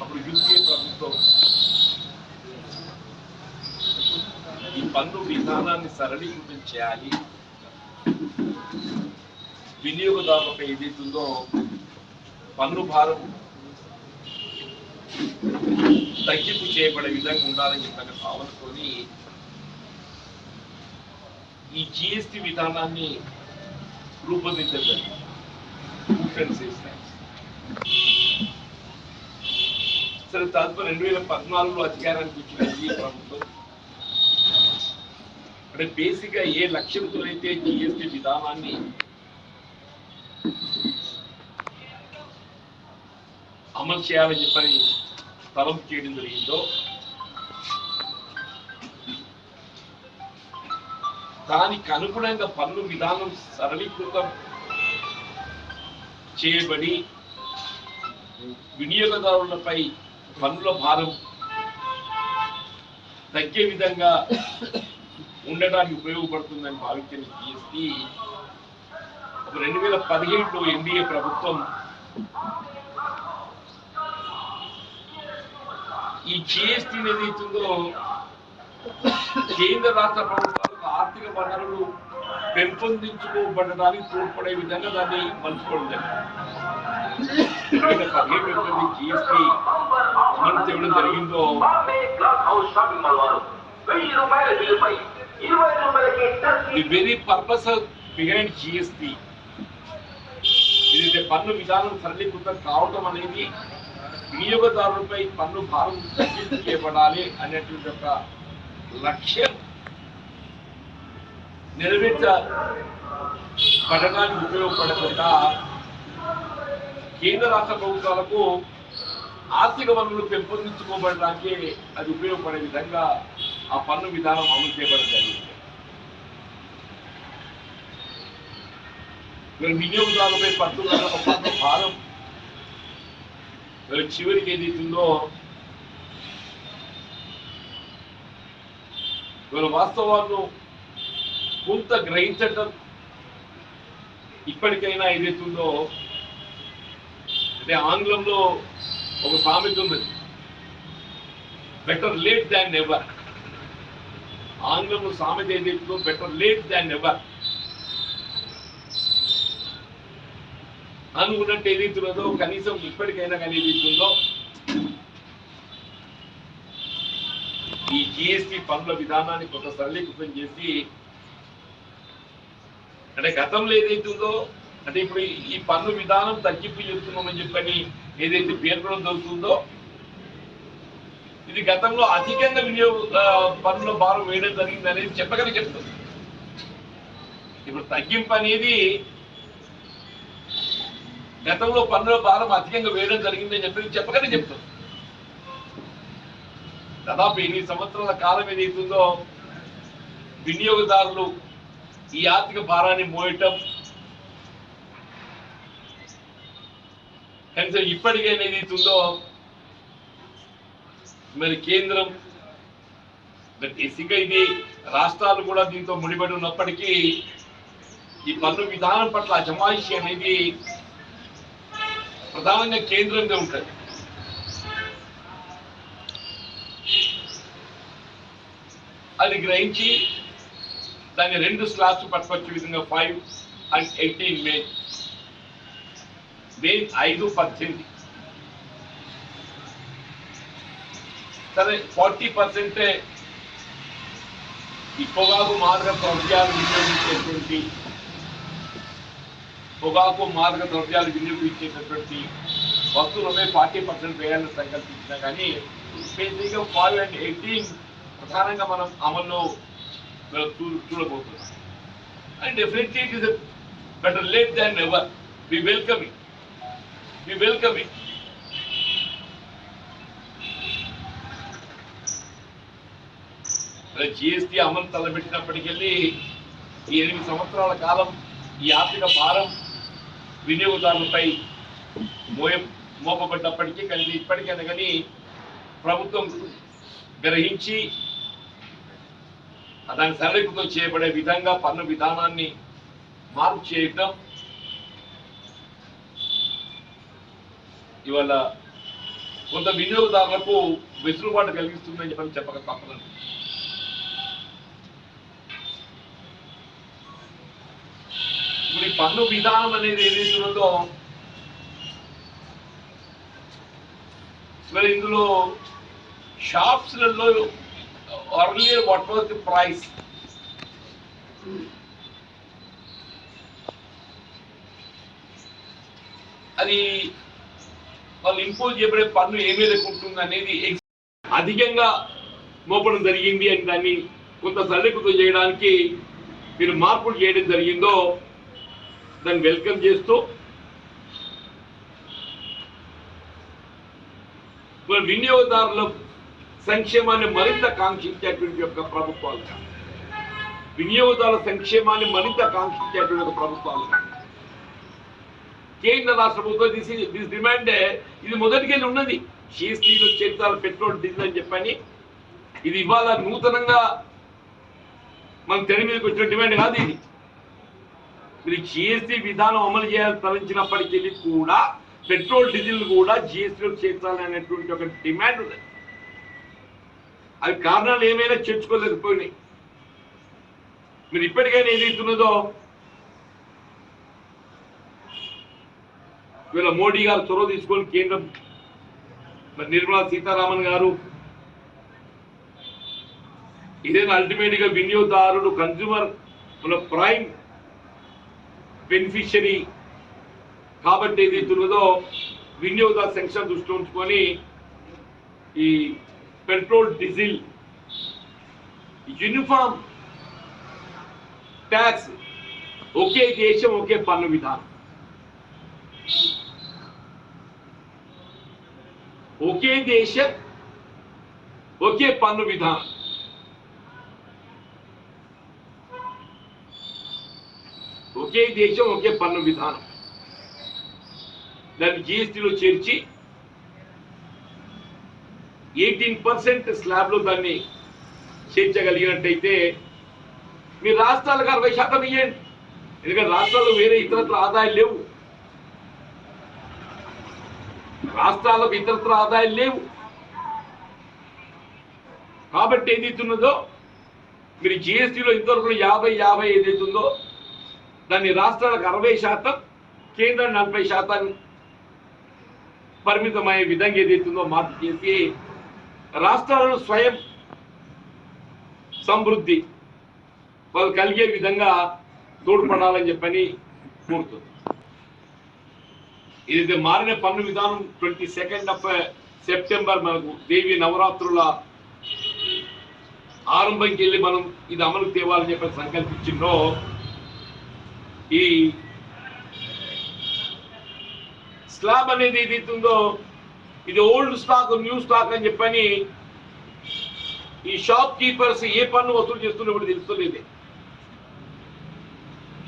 అప్పుడు యూపీఏ ప్రభుత్వం పన్ను విధానాన్ని సరళీకృతం చేయాలి. వినియోగదారులపై ఏదైతుందో పన్ను భారం తగ్గింపు చేయబడే విధంగా ఉండాలని చెప్పిన భావనతోని ఈ జిఎస్టి విధానాన్ని రూపొందించడం సరే తదుపరి రెండు వేల పద్నాలుగులో అధికారానికి వచ్చిన ఈ ప్రభుత్వం అంటే బేసిక్గా ఏ లక్ష్యంతో అయితే జిఎస్టి విధానాన్ని అమలు చేయాలని చెప్పని తలం చేయడం జరిగిందో దానికి అనుగుణంగా పన్ను విధానం సరళీకృతం చేయబడి వినియోగదారులపై పన్నుల భారం తగ్గే విధంగా ఉండడానికి ఉపయోగపడుతుందని భావించిన జిఎస్టి రెండు వేల పదిహేడులో ఎన్డీఏ ప్రభుత్వం ఈ జిఎస్టీ ఏదైతుందో కేంద్ర రాష్ట్ర ప్రభుత్వాలకు ఆర్థిక వనరులు పెంపొందించుకోబడడానికి తోడ్పడే విధంగా దాన్ని మలుచుకోవడం జరిగింది. రెండు పదిహేడు జిఎస్టీ అమలు చేయడం జరిగిందో బాంబే వెయ్యి రూపాయల బిల్లుపై the very purpose behind GST ఏదైతే పన్ను విధానం సరళీకృతం కావటం అనేది వినియోగదారులపై పన్ను భారం తగ్గింపు చేయబడాలి అనేటువంటి ఒక లక్ష్యం నెరవేర్చబడడానికి ఉపయోగపడకుండా కేంద్ర రాష్ట్ర ప్రభుత్వాలకు ఆర్థిక వనరులు పెంపొందించుకోబడడానికి అది ఉపయోగపడే విధంగా ఆ పన్ను విధానం అమలు చేయబడడం జరిగింది. వినియోగదారులపై పట్టుదల ఒక పన్ను భారం. మరి చివరికి ఏదైతుందో మరి వాస్తవాలను కొంత గ్రహించటం ఇప్పటికైనా ఏదైతుందో అంటే ఆంగ్లంలో ఒక సామెత ఉన్నది బెటర్ లేట్ దాన్ నెవర్ ఆంగ్లంలో సామెత బెటర్ లేట్ దాన్ ఎవర్ అనుకున్నట్టు ఏదైతున్నదో కనీసం ఇప్పటికైనా కానీ ఏదైతుందో ఈ జిఎస్టి పన్నుల విధానాన్ని కొంత సరళీకృతం చేసి అంటే గతంలో ఏదైతుందో అంటే ఇప్పుడు ఈ- పన్ను విధానం తగ్గింపు చెప్తున్నామని చెప్పని ఏదైతే పేర్కొనడం జరుగుతుందో ఇది గతంలో అధికంగా వినియోగ పనుల్లో పన్నుల భారం వేయడం జరిగింది అనేది చెప్పగలి చెప్తుంది. ఇప్పుడు తగ్గింపు అనేది గతంలో పన్నుల భారం అధికంగా వేయడం జరిగిందని చెప్పి చెప్పగానే చెప్తుంది. దాదాపు ఎనిమిది సంవత్సరాల కాలం ఏదైతుందో వినియోగదారులు ఈ ఆర్థిక భారాన్ని మోయటం కనీసం ఇప్పటికైనా ఏదైతుందో మరి కేంద్రం బేసిక్గా ఇది రాష్ట్రాలు కూడా దీంతో ముడిపడి ఉన్నప్పటికీ ఈ పన్ను విధానం పట్ల అజమాయిషి అనేది ప్రధానంగా కేంద్రంగా ఉంటుంది. అది గ్రహించి దాన్ని రెండు స్లాబ్స్ పట్టుకొచ్చే విధంగా ఫైవ్ అండ్ ఎయిటీన్ మే మే ఐదు పద్దెనిమిది. సరే ఫార్టీ పర్సెంటే ఈ పొగాకు మార్గ ద్రవ్యాలు వినియోగించేటువంటి పొగాకు మార్గ ద్రవ్యాలు వినియోగించేటటువంటి వస్తువులపై ఫార్టీ పర్సెంట్ వేయాలని సంకల్పించినా కానీ బేసిక్గా ఫైవ్ అండ్ ఎయిటీన్ ప్రధానంగా మనం అమల్లో చూ- చూడబోతున్నాం and definitely it is better late than ever we welcome it we welcome it GST అమలు తలపెట్టినప్పటికెళ్ళి ఈ ఎనిమిది సంవత్సరాల కాలం ఈ ఆర్థిక భారం వినియోగదారులపై మోయ మోపబడ్డప్పటికీ కానీ ఇప్పటికైనా కానీ ప్రభుత్వం గ్రహించి దాని సరళీకృతం చేయబడే విధంగా పన్ను విధానాన్ని మార్పు చేయటం ఇవాళ కొంత వినియోగదారులకు వెసులుబాటు కలిగిస్తుందని చెప్పని చెప్పక తప్పదు. ఇప్పుడు ఈ పన్ను విధానం అనేది ఏదైతే ఉందో మరి ఇందులో షాప్స్లలో earlier what was the price అది వాళ్ళు ఇంపోజ్ చేయబడే పన్ను ఏ మేరకు ఉంటుంది అనేది అధికంగా మోపడం జరిగింది అని దాన్ని కొంత సరళీకృతం చేయడానికి మీరు మార్పులు చేయడం జరిగిందో దాన్ని వెల్కమ్ చేస్తూ మన వినియోగదారుల సంక్షేమాన్ని మరింత కాంక్షించేటువంటి యొక్క ప్రభుత్వాలు. వినియోగదారుల సంక్షేమాన్ని మరింత కాంక్షించేటువంటి ఒక ప్రభుత్వాలు. కేంద్ర రాష్ట్ర ప్రభుత్వం దిస్ దిస్ డిమాండ్ ఇది మొదటికెళ్ళి ఉన్నది. జీఎస్టీలో చేర్చాలి పెట్రోల్ డీజిల్ అని చెప్పని. ఇది ఇవాళ నూతనంగా మన తెర మీదకి వచ్చిన డిమాండ్ కాదు ఇది. మీరు జిఎస్టీ విధానం అమలు చేయాలని తలంచినప్పటికీ కూడా పెట్రోల్ డీజిల్ కూడా జిఎస్టీలో చేర్చాలి అనేటువంటి ఒక డిమాండ్ ఉంది అవి కారణాలు ఏమైనా చేర్చుకోలేకపోయినాయి. మీరు ఇప్పటికైనా ఏదైతున్నదో వీళ్ళ మోడీ గారు చొరవ తీసుకొని కేంద్రం మరి నిర్మలా సీతారామన్ గారు ఇదేనా అల్టిమేట్గా వినియోగదారుడు కన్జ్యూమర్ మన ప్రైమ్ బెనిఫిషరీ కాబట్టి ఏదైతే ఉన్నదో వినియోగదారు సంక్షేమ దృష్టిలో ఉంచుకొని ఈ పెట్రోల్ డీజిల్ యూనిఫామ్ ట్యాక్స్ ఒకే దేశం ఒకే పన్ను విధానం. ఒకే దేశం ఒకే పన్ను విధానం. ఒకే దేశం ఒకే పన్ను విధానం. దాన్ని జిఎస్టీలో చేర్చి ఎయిటీన్ పర్సెంట్ స్లాబ్లో దాన్ని చేర్చగలిగినట్టయితే మీ రాష్ట్రాలకు అరవై శాతం ఇవ్వండి ఎందుకంటే రాష్ట్రాల్లో వేరే ఇతరత్ర ఆదాయాలు లేవు. రాష్ట్రాలకు ఇతరత్ర ఆదాయాలు లేవు. కాబట్టి ఏదైతున్నదో మీరు జిఎస్టీలో ఇంతవరకు యాభై యాభై ఏదైతుందో దాన్ని రాష్ట్రాలకు అరవై శాతం కేంద్రం నలభై శాతం పరిమితమయ్యే విధంగా ఏదైతుందో మార్పు చేసి రాష్ట్రాలను స్వయం సమృద్ధి వాళ్ళు కలిగే విధంగా తోడ్పడాలని చెప్పని కోరుతుంది. ఇది మారిన పన్ను విధానం ట్వంటీ సెకండ్ ఆఫ్ సెప్టెంబర్ మనకు దేవి నవరాత్రుల ఆరంభంకి వెళ్ళి మనం ఇది అమలు తేవాలని చెప్పి సంకల్పించిందో ఈ స్లాబ్ అనేది ఏదైతుందో ఇది ఓల్డ్ స్టాక్ న్యూ స్టాక్ అని చెప్పని ఈ షాప్ కీపర్స్ ఏ పన్ను వసూలు చేస్తున్నప్పుడు తెలుస్తలేదు.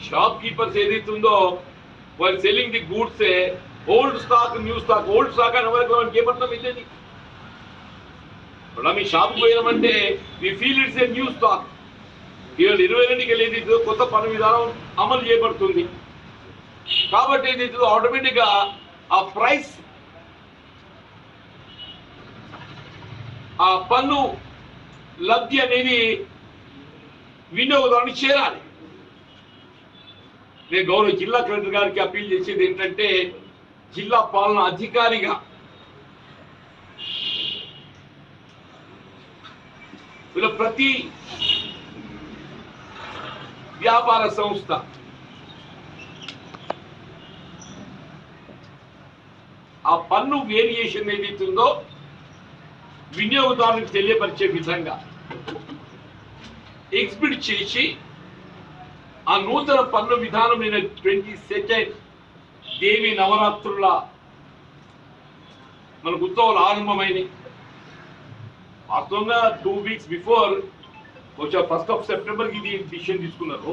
షాప్ కీపర్స్ ఏదైతుందో ఉందో వాళ్ళు selling the goods old stock new stock old stock అని ఎవరికి మనకి ఏమర్థం ఇచ్చేది ఇప్పుడు మీ shop పోయినామంటే we feel it's a new stock ఈరోజు ఇరవై రెండుకి వెళ్ళేది కొత్త పన్ను విధానం అమలు చేయబడుతుంది. కాబట్టి ఏదైతే ఆటోమేటిక్గా ఆ ప్రైస్ ఆ పన్ను లబ్ధి అనేది వినియోగదారునికి చేరాలి. నేను గౌరవ జిల్లా కలెక్టర్ గారికి అప్పీల్ చేసేది ఏంటంటే జిల్లా పాలన అధికారిగా వీళ్ళ ప్రతి వ్యాపార సంస్థ. ఆ పన్ను వేరియేషన్ ఏదైతుందో వినియోగదారునికి తెలియపరిచే విధంగా ఎగ్జిబిట్ చేసి ఆ నూతన పన్ను విధానం నేను ట్వంటీ సెకండ్ దేవి నవరాత్రుల మన ఉత్సవాలు ఆరంభమైనవి వాస్తవంగా టూ వీక్స్ బిఫోర్ బహుశా ఫస్ట్ ఆఫ్ సెప్టెంబర్ ఇది డిసిషన్ తీసుకున్నారు.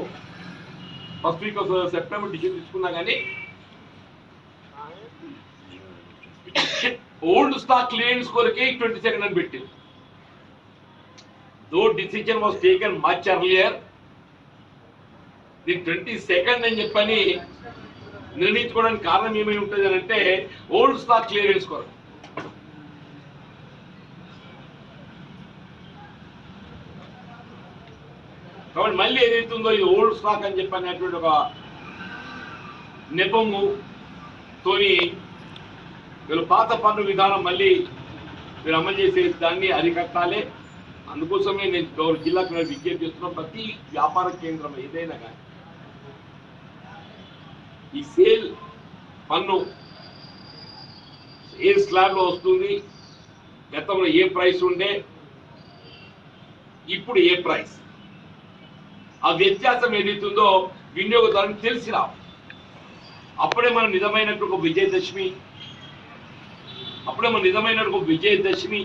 First week of September decision తీసుకున్నా కానీ ఓల్డ్ స్టాక్ క్లియరెన్స్ కొరకే ట్వంటీ సెకండ్ అని పెట్టింది. Though decision was taken much earlier the twenty second అని చెప్పని నిర్ణయించుకోవడానికి కారణం ఏమై ఉంటుంది అని అంటే ఓల్డ్ స్టాక్ క్లియరెన్స్ కొరకు కాబట్టి మళ్ళీ ఏదైతుందో ఇది ఓల్డ్ స్టాక్ అని చెప్పి అనేటువంటి ఒక నెపము తోని వీళ్ళు పాత పన్ను విధానం మళ్ళీ వీళ్ళు అమలు చేసే దాన్ని అరికట్టాలి. అందుకోసమే నేను గౌరవ జిల్లాకు విజ్ఞప్తి చేస్తున్నా ప్రతి వ్యాపార కేంద్రం ఏదైనా కానీ ఈ సేల్ పన్ను ఏ స్లాబ్లో వస్తుంది గతంలో ఏ ప్రైస్ ఉండే ఇప్పుడు ఏ ప్రైస్? ఆ వ్యత్యాసం ఏదైతుందో వినియోగదారునికి తెలిసి రావు అప్పుడే మనం నిజమైనట్టు ఒక విజయదశమి అప్పుడే మన నిజమైన ఒక విజయదశమి.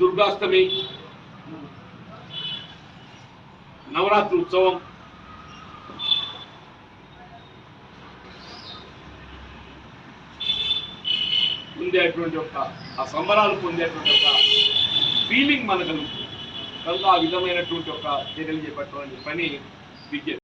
దుర్గాష్టమి నవరాత్రి ఉత్సవం. పొందేటువంటి ఒక ఆ సంబరాలు పొందేటువంటి ఒక ఫీలింగ్ మనకు. కలుగుతుంది కనుక ఆ విధమైనటువంటి ఒక చర్యలు చేపట్టాలని చెప్పని విజ్ఞప్తి